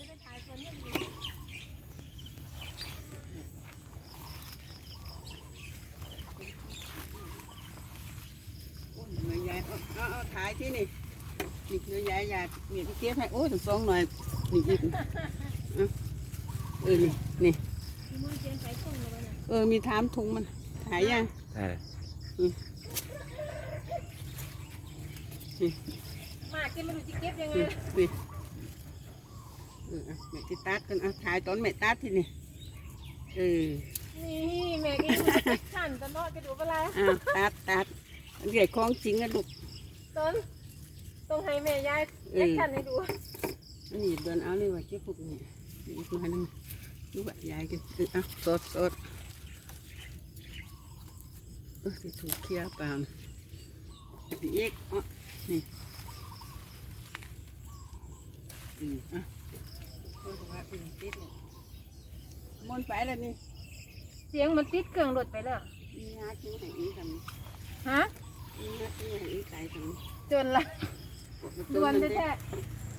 จะไปถ่ายคนเนี่ยอยู่โอ้ยเนื้อยายเอาเอาเอาถ่ายที่นี่นี่เนื้อยายยายนี่พี่เก็บให้โอ้ยถึงสองหน่อยนี่อีกเอาเออนี่นี่ที่มันเจียนใส่ถุงเลยนะเออมีถามถุงมันถ่ายยัง ใช่มากกินไม่รู้จะเก็บยังไง นี่นี่ เออแม่ที่ตัดกันเอาถ่ายตอนแม่ตัดที่นี่เออนี่แม่กินขันตะเนาะจะดูเวลาอ้าวตัดตัดเรียกของจริงอะลูกต้นต้องให้แม่ยายเออแอคชั่นให้ดูอันนี้เดินเอาเลยว่าเก็บพวกนี้อีกมาหนึ่งดูว่ายายกินเออเอาสดสดเออที่ถูกเคลียร์เปล่านะอีกอะนี่อืมอะ ออว่าอืมติดเลยมนต์ไปแล้วนี่เสียงมันติดเครื่องรถไปแล้ว มีหาคิวให้อีกทำฮะมีหาคิวให้อีกไก่ทำจนละดวนแท้